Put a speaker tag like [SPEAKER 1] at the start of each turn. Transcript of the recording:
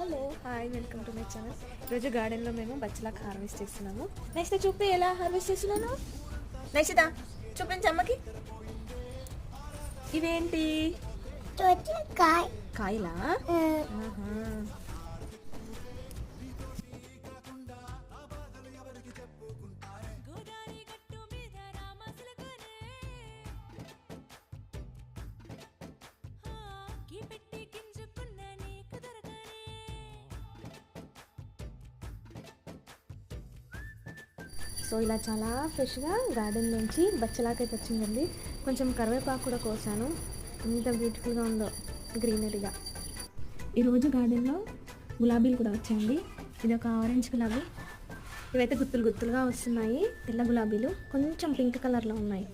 [SPEAKER 1] Hello hi welcome to my channel. ఈరోజు గార్డెన్లో మేము బచ్చలాక్ హార్వెస్ట్ చేస్తున్నాము. నెక్స్ట్ చూపి ఎలా హార్వెస్ట్ చేస్తున్నాను? నెక్స్ట్ చూపించి అమ్మకి. ఇవేంటి
[SPEAKER 2] కాయ.
[SPEAKER 1] కాయలా? సో ఇలా చాలా ఫ్రెష్గా గార్డెన్ నుంచి బచ్చలాకైతే అయితే వచ్చిందండి. కొంచెం కరివేపాకు కూడా కోసాను. ఎంత బ్యూటిఫుల్గా ఉందో గ్రీనరీగా. ఈరోజు గార్డెన్లో గులాబీలు కూడా వచ్చాయండి. ఇది ఒక ఆరెంజ్ గులాబీ. ఇవైతే గుత్తులు గుత్తులుగా వస్తున్నాయి. తెల్ల గులాబీలు. కొంచెం పింక్ కలర్లో ఉన్నాయి.